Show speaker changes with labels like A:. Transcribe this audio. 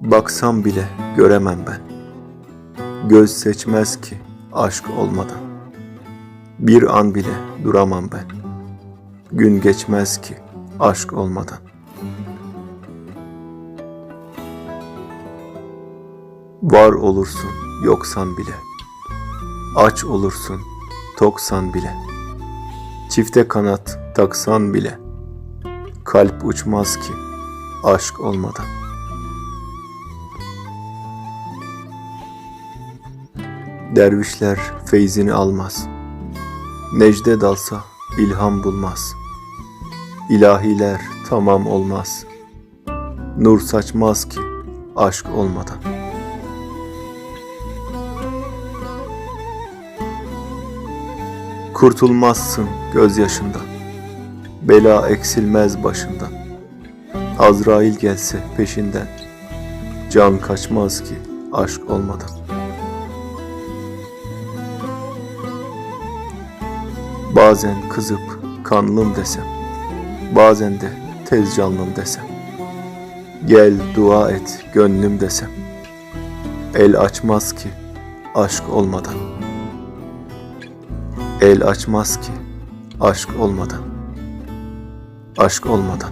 A: Baksam bile göremem ben. Göz seçmez ki aşk olmadan. Bir an bile duramam ben. Gün geçmez ki aşk olmadan. Var olursun yoksan bile. Aç olursun toksan bile. Çifte kanat taksan bile. Kalp uçmaz ki aşk olmadan. Dervişler feyzini almaz. Necde dalsa ilham bulmaz. İlahiler tamam olmaz. Nur saçmaz ki aşk olmadan. Kurtulmazsın gözyaşından. Bela eksilmez başından. Azrail gelse peşinden. Can kaçmaz ki aşk olmadan. Bazen kızıp kanlım desem, bazen de tez canlım desem. Gel dua et gönlüm desem. El açmaz ki aşk olmadan. El açmaz ki aşk olmadan. Aşk olmadan.